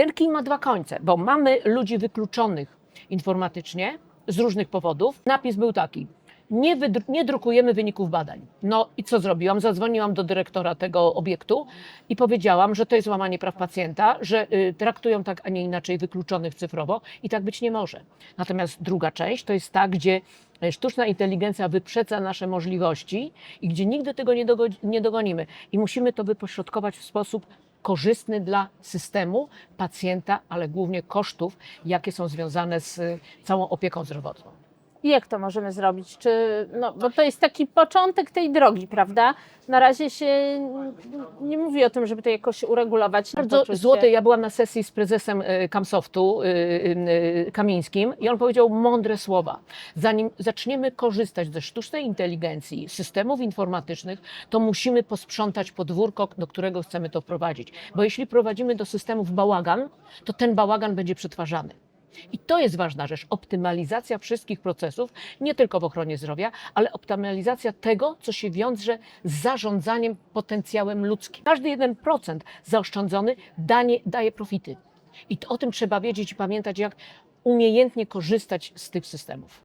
ten kij ma dwa końce, bo mamy ludzi wykluczonych informatycznie z różnych powodów. Napis był taki. Nie, nie drukujemy wyników badań. No i co zrobiłam? Zadzwoniłam do dyrektora tego obiektu i powiedziałam, że to jest łamanie praw pacjenta, że y, traktują tak, a nie inaczej wykluczonych cyfrowo i tak być nie może. Natomiast druga część to jest ta, gdzie e, sztuczna inteligencja wyprzedza nasze możliwości i gdzie nigdy tego nie, dogo- nie dogonimy. I musimy to wypośrodkować w sposób korzystny dla systemu, pacjenta, ale głównie kosztów, jakie są związane z całą opieką zdrowotną. Jak to możemy zrobić? Czy, no, bo to jest taki początek tej drogi, prawda? Na razie się nie mówi o tym, żeby to jakoś uregulować. Bardzo złoty. Ja byłam na sesji z prezesem y, Kamsoftu y, y, Kamińskim i on powiedział mądre słowa. Zanim zaczniemy korzystać ze sztucznej inteligencji, systemów informatycznych, to musimy posprzątać podwórko, do którego chcemy to wprowadzić. Bo jeśli prowadzimy do systemów bałagan, to ten bałagan będzie przetwarzany. I to jest ważna rzecz. Optymalizacja wszystkich procesów, nie tylko w ochronie zdrowia, ale optymalizacja tego, co się wiąże z zarządzaniem potencjałem ludzkim. Każdy jeden procent zaoszczędzony danie, daje profity. I to, o tym trzeba wiedzieć i pamiętać, jak umiejętnie korzystać z tych systemów.